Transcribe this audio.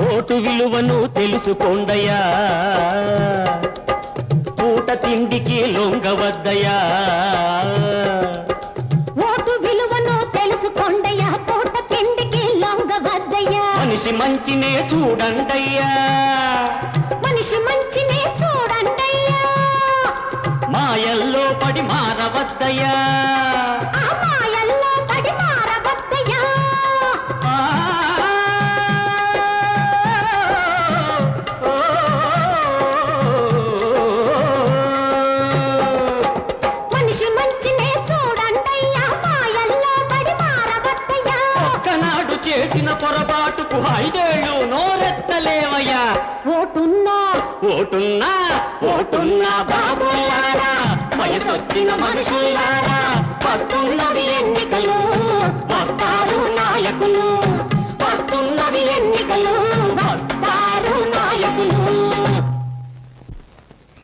Vote విలువను తెలుసుకోండయా పూట తిండికి లొంగవద్దయా ఓటు విలువను తెలుసుకోండయ్యా పూట తిండికి లొంగవద్దయ్యా. మనిషి మంచినే చూడండయ్యా. మనిషి మంచినే చూడండయ్యా. మాయల్లో పడి మారవద్దయ్యా. ఒక్కనాడు చేసిన పొరపాటుకు ఐదేళ్ళు నోరెత్తలేవయ్యా. ఓటున్నా. ఓటున్నా ఓటున్నా బాబులారా వయసొచ్చిన మనుషులారా వస్తున్నవి ఎన్నికలు వస్తారు నాయకులు.